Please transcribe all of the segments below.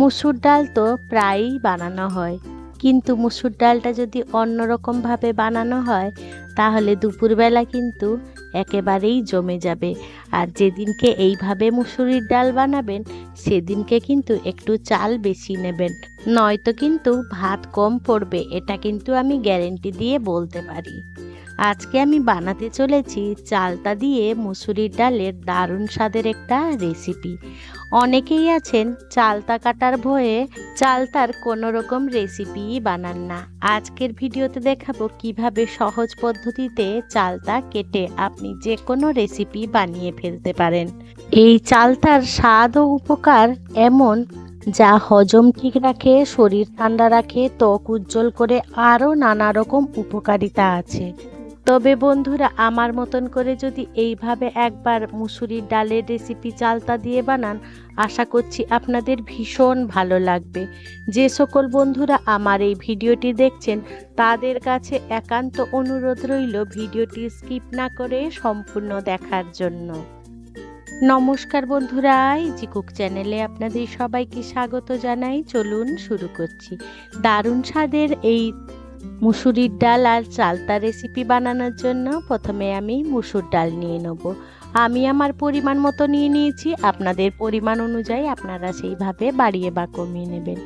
মুসুর ডাল তো প্রায়ই বানানো হয়। কিন্তু মুসুর ডালটা যদি অন্যরকমভাবে বানানো হয়, তাহলে দুপুরবেলা কিন্তু একেবারেই জমে যাবে। আর যেদিনকে এইভাবে মুসুরির ডাল বানাবেন, সেদিনকে কিন্তু একটু চাল বেশি নেবেন। নয়তো কিন্তু ভাত কম পড়বে, এটা কিন্তু আমি গ্যারেন্টি দিয়ে বলতে পারি। আজকে আমি বানাতে চলেছি চালতা দিয়ে মুসুরির ডালের দারুণ স্বাদের একটা রেসিপি। অনেকেই আছেন চালতা কাটার ভয়ে চালতার কোনো রকম রেসিপি বানান না। আজকের ভিডিওতে দেখাবো কীভাবে সহজ পদ্ধতিতে চালতা কেটে আপনি যে কোনো রেসিপি বানিয়ে ফেলতে পারেন। এই চালতার স্বাদ ও উপকার এমন যা হজম ঠিক রাখে, শরীর ঠান্ডা রাখে, ত্বক উজ্জ্বল করে, আরও নানা রকম উপকারিতা আছে। তবে বন্ধুরা, আমার মতন করে যদি এইভাবে একবার মুসুরির ডালের রেসিপি চালতা দিয়ে বানান, আশা করছি আপনাদের ভীষণ ভালো লাগবে। যে সকল বন্ধুরা আমার এই ভিডিওটি দেখছেন, তাদের কাছে একান্ত অনুরোধ রইল ভিডিওটি স্কিপ না করে সম্পূর্ণ দেখার জন্য। নমস্কার বন্ধুরা ইজি কুক চ্যানেলে আপনাদের সবাইকে স্বাগত জানাই। চলুন শুরু করছি। দারুণ স্বাদের এই মুসুরির ডাল আর চালতা রেসিপি বানানোর জন্য প্রথমে আমি মুসুর ডাল নিয়ে নেব। আমি আমার পরিমাণ মতো নিয়ে নিয়েছি, আপনাদের পরিমাণ অনুযায়ী আপনারা সেইভাবে বাড়িয়ে বা কমিয়ে নেবেন।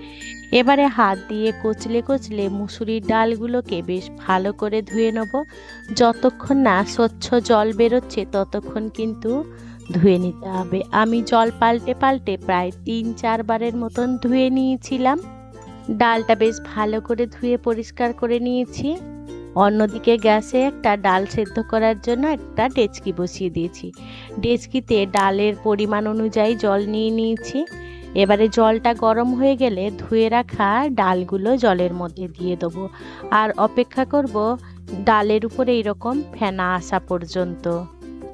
এবারে হাত দিয়ে কচলে কচলে মুসুরির ডালগুলোকে বেশ ভালো করে ধুয়ে নেব। যতক্ষণ না স্বচ্ছ জল বেরোচ্ছে ততক্ষণ কিন্তু ধুয়ে নিতে হবে। আমি জল পাল্টে পাল্টে প্রায় তিন চারবারের মতন ধুয়ে নিয়েছিলাম। ডালটা বেশ ভালো করে ধুয়ে পরিষ্কার করে নিয়েছি। অন্যদিকে গ্যাসে একটা ডাল সেদ্ধ করার জন্য একটা ডেচকি বসিয়ে দিয়েছি। ডেচকিতে ডালের পরিমাণ অনুযায়ী জল নিয়ে নিয়েছি। এবারে জলটা গরম হয়ে গেলে ধুয়ে রাখা ডালগুলো জলের মধ্যে দিয়ে দেবো। আর অপেক্ষা করব ডালের উপরে এইরকম ফেনা আসা পর্যন্ত।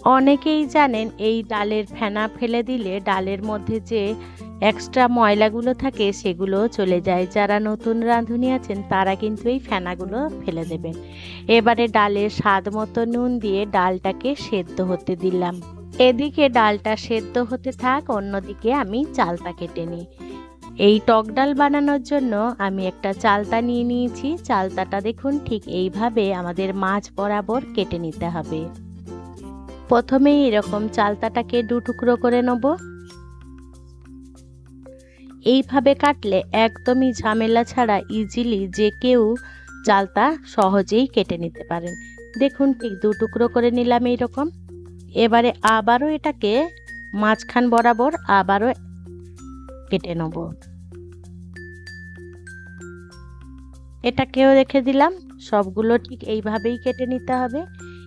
অনেকেই জানেন এই ডালের ফেনা ফেলে দিলে ডালের মধ্যে যে এক্সট্রা ময়লাগুলো থাকে সেগুলো চলে যায়। যারা নতুন রাঁধুনি আছেন, তারা কিন্তু এই ফেনাগুলো ফেলে দেবেন। এবারে ডালের স্বাদ মতো নুন দিয়ে ডালটাকে সেদ্ধ হতে দিলাম। এদিকে ডালটা সেদ্ধ হতে থাক, অন্যদিকে আমি চালতা কেটে নিই। এই টক ডাল বানানোর জন্য আমি একটা চালতা নিয়ে নিয়েছি। চালতাটা দেখুন ঠিক এইভাবে আমাদের মাছ বরাবর কেটে নিতে হবে। প্রথমেই এরকম চালতাটাকে দু টুকরো করে নেব। এইভাবে কাটলে একদমই ঝামেলা ছাড়া ইজিলি যে কেউ চালতা সহজেই কেটে নিতে পারেন। দেখুন ঠিক দু টুকরো করে নিলাম এইরকম। এবারে আবারও এটাকে মাঝখান বরাবর আবারও কেটে নেব। এটাকেও রেখে দিলাম। সবগুলো ঠিক এইভাবেই কেটে নিতে হবে।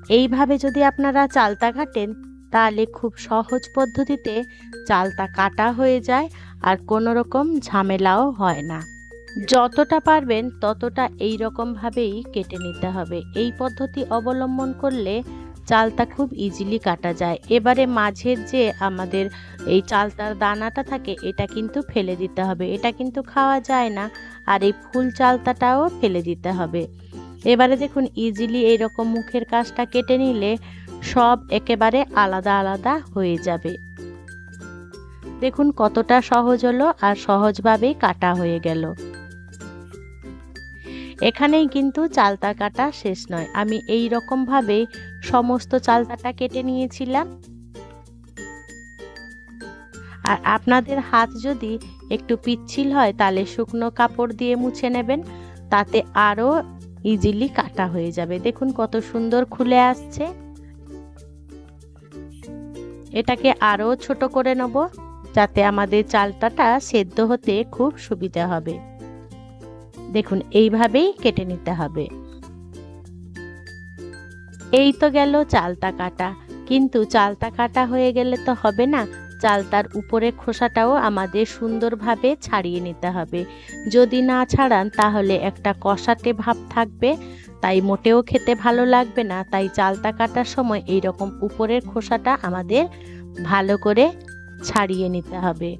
এইভাবে যদি আপনারা চালতা কাটেন, তাহলে খুব সহজ পদ্ধতিতে চালতা কাটা হয়ে যায়। আর কোনো রকম ঝামেলাও হয় না। যতটা পারবেন ততটা এই রকমভাবেই কেটে নিতে হবে। এই পদ্ধতি অবলম্বন করলে চালতা খুব ইজিলি কাটা যায়। এবারে মাঝের যে আমাদের এই চালতার দানাটা থাকে, এটা কিন্তু ফেলে দিতে হবে। এটা কিন্তু খাওয়া যায় না আর এই ফুল চালতাটাও ফেলে দিতে হবে। এবারে দেখুন ইজিলি এইরকম মুখের কাজটা কেটে নিলে সব একেবারে আলাদা আলাদা হয়ে যাবে। দেখুন কতটা সহজ হলো আর সহজভাবেই কাটা হয়ে গেল। এখানেই কিন্তু চালতা কাটা শেষ নয়। আমি এই রকমভাবে সমস্ত চালতাটা কেটে নিয়েছিলাম। আর আপনাদের হাত যদি একটু পিচ্ছিল হয়, তাহলে শুকনো কাপড় দিয়ে মুছে নেবেন। তাতে আরও ইজিলি কাটা হয়ে যাবে। দেখুন কত সুন্দর খুলে আসছে। এটাকে আরও ছোট করে নেব। যাতে আমাদের চালটাটা সেদ্ধ হতে খুব সুবিধা হবে। দেখুন, এইভাবেই কেটে নিতে হবে। এই তো গেল চালতা কাটা। কিন্তু চালতা কাটা হয়ে গেলে তো হবে না চালতার উপরে খোসাটাও আমাদের সুন্দরভাবে ছাড়িয়ে নিতে হবে। যদি না ছাড়ান, তাহলে একটা কষাটে ভাব থাকবে, তাই মোটেও খেতে ভালো লাগবে না। তাই চালতা কাটার সময় এই রকম উপরের খোসাটা আমাদের ভালো করে ছাড়িয়ে নিতে হবে।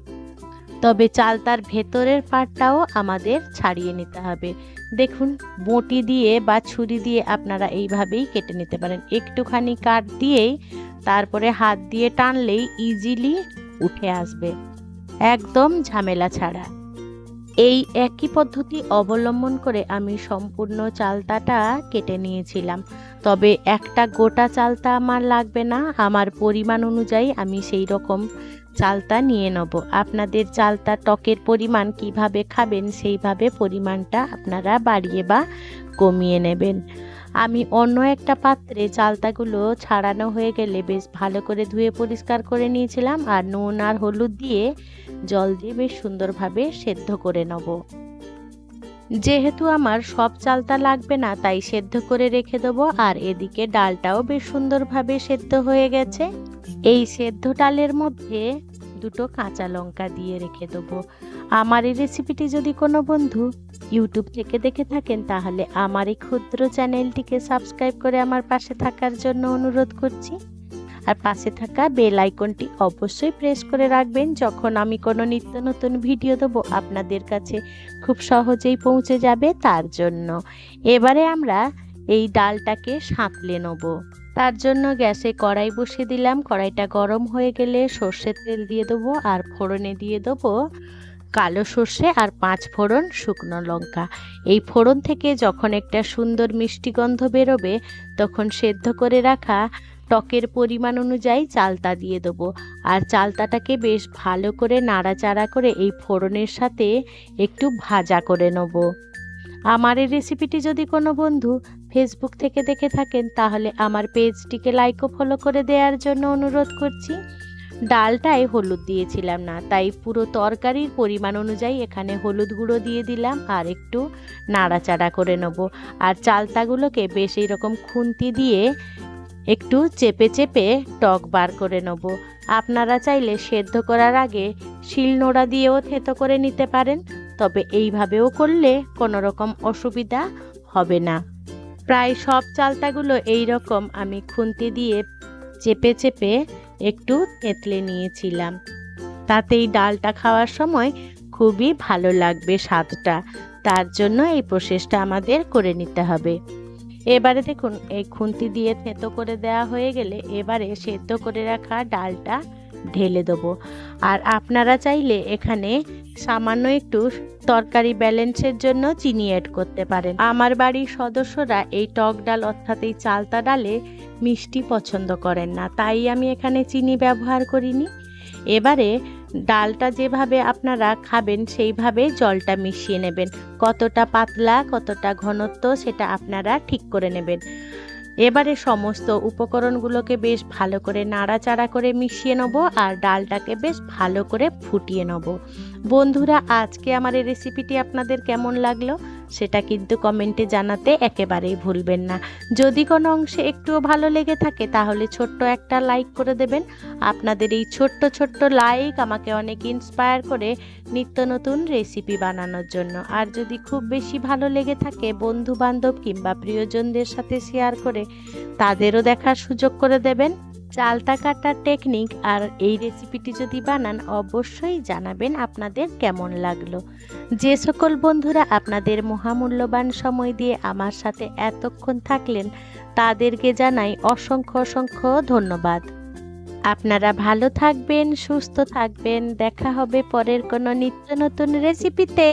তবে চালতার ভেতরের পাটটাও আমাদের ছাড়িয়ে নিতে হবে। দেখুন, বটি দিয়ে বা ছুরি দিয়ে আপনারা এইভাবেই কেটে নিতে পারেন। একটুখানি কাঠ দিয়েই তারপরে হাত দিয়ে টানলেই ইজিলি উঠে আসবে। একদম ঝামেলা ছাড়া। এই একই পদ্ধতি অবলম্বন করে আমি সম্পূর্ণ চালতাটা কেটে নিয়েছিলাম। তবে একটা গোটা চালতা আমার লাগবে না। আমার পরিমাণ অনুযায়ী আমি সেই রকম চালতা নিয়ে নেব। আপনাদের চালতা টকের পরিমাণ কীভাবে খাবেন, সেইভাবে পরিমাণটা আপনারা বাড়িয়ে বা কমিয়ে নেবেন। আমি অন্য একটা পাত্রে চালতাগুলো ছাড়ানো হয়ে গেলে বেশ ভালো করে ধুয়ে পরিষ্কার করে নিয়েছিলাম, আর নুন আর হলুদ দিয়ে জল দিয়ে বেশ সুন্দরভাবে সেদ্ধ করে নেব। যেহেতু আমার সব চালটা লাগবে না, তাই সেদ্ধ করে রেখে দেবো। আর এদিকে ডালটাও বেশ সুন্দরভাবে সেদ্ধ হয়ে গেছে। এই সেদ্ধ ডালের মধ্যে দুটো কাঁচা লঙ্কা দিয়ে রেখে দেবো। আমার এই রেসিপিটি যদি কোনো বন্ধু ইউটিউব থেকে দেখে থাকেন, তাহলে আমার এই ক্ষুদ্র চ্যানেলটিকে সাবস্ক্রাইব করে আমার পাশে থাকার জন্য অনুরোধ করছি। আর পাশে থাকা বেল আইকনটি অবশ্যই প্রেস করে রাখবেন। যখন আমি কোনো নিত্য নতুন ভিডিও দেবো, আপনাদের কাছে খুব সহজেই পৌঁছে যাবে তার জন্য। এবারে আমরা এই ডালটাকে সাঁতলে নেব। তার জন্য গ্যাসে কড়াই বসিয়ে দিলাম। কড়াইটা গরম হয়ে গেলে সর্ষের তেল দিয়ে দেবো আর ফোড়নে দিয়ে দেবো কালো সর্ষে আর পাঁচ ফোড়ন শুকনো লঙ্কা। এই ফোড়ন থেকে যখন একটা সুন্দর মিষ্টি গন্ধ বেরোবে, তখন সেদ্ধ করে রাখা টকের পরিমাণ অনুযায়ী চালতা দিয়ে দেবো। আর চালতাটাকে বেশ ভালো করে নাড়াচাড়া করে এই ফোড়নের সাথে একটু ভাজা করে নেব। আমার এই রেসিপিটি যদি কোনো বন্ধু ফেসবুক থেকে দেখে থাকেন, তাহলে আমার পেজটিকে লাইক ও ফলো করে দেওয়ার জন্য অনুরোধ করছি। ডালটায় হলুদ দিয়েছিলাম না, তাই পুরো তরকারির পরিমাণ অনুযায়ী এখানে হলুদ গুঁড়ো দিয়ে দিলাম আর একটু নাড়াচাড়া করে নেব। আর চালতাগুলোকে বেশ এইরকম খুন্তি দিয়ে একটু চেপে চেপে টক বার করে নেব। আপনারা চাইলে সেদ্ধ করার আগে শিল নোড়া দিয়েও থেতো করে নিতে পারেন, তবে এইভাবেও করলে কোনো রকম অসুবিধা হবে না। প্রায় সব চালতাগুলো এই রকম আমি খুন্তি দিয়ে চেপে চেপে একটু তেঁতলে নিয়েছিলাম। তাতেই ডালটা খাওয়ার সময় খুবই ভালো লাগবে স্বাদটা। তার জন্য এই প্রসেসটা আমাদের করে নিতে হবে। এবারে দেখুন, এই খুন্তি দিয়ে থেঁতো করে দেওয়া হয়ে গেলে এবারে সেদ্ধ করে রাখা ডালটা ঢেলে দেবো। আর আপনারা চাইলে এখানে সামান্য একটু তরকারি ব্যালেন্সের জন্য চিনি অ্যাড করতে পারেন। আমার বাড়ির সদস্যরা এই টক ডাল অর্থাৎ এই চালতা ডালে মিষ্টি পছন্দ করেন না, তাই আমি এখানে চিনি ব্যবহার করিনি। এবারে ডালটা যেভাবে আপনারা খাবেন, সেইভাবে জলটা মিশিয়ে নেবেন। কতটা পাতলা, কতটা ঘনত্ব, সেটা আপনারা ঠিক করে নেবেন। এবারে সমস্ত উপকরণগুলোকে বেশ ভালো করে নাড়াচাড়া করে মিশিয়ে নেব আর ডালটাকে বেশ ভালো করে ফুটিয়ে নেব। বন্ধুরা, আজকে আমার এই রেসিপিটি আপনাদের কেমন লাগল? সেটা কিন্তু কমেন্টে জানাতে একেবারেই ভুলবেন না। যদি কোনো অংশে একটুও ভালো লেগে থাকে, তাহলে ছোট্ট একটা লাইক করে দেবেন। আপনাদের এই ছোট্ট ছোট্ট লাইক আমাকে অনেক ইন্সপায়ার করে নিত্য নতুন রেসিপি বানানোর জন্য। আর যদি খুব বেশি ভালো লেগে থাকে বন্ধু বান্ধব কিংবা প্রিয়জনদের সাথে শেয়ার করে, তাদেরও দেখার সুযোগ করে দেবেন। চালতা কাটার টেকনিক আর এই রেসিপিটি যদি বানান, অবশ্যই জানাবেন আপনাদের কেমন লাগল। যে সকল বন্ধুরা আপনাদের মহামূল্যবান সময় দিয়ে আমার সাথে এতক্ষণ থাকলেন, তাদেরকে জানাই অসংখ্য অসংখ্য ধন্যবাদ। আপনারা ভালো থাকবেন, সুস্থ থাকবেন, দেখা হবে পরের কোনো নিত্য নতুন রেসিপিতে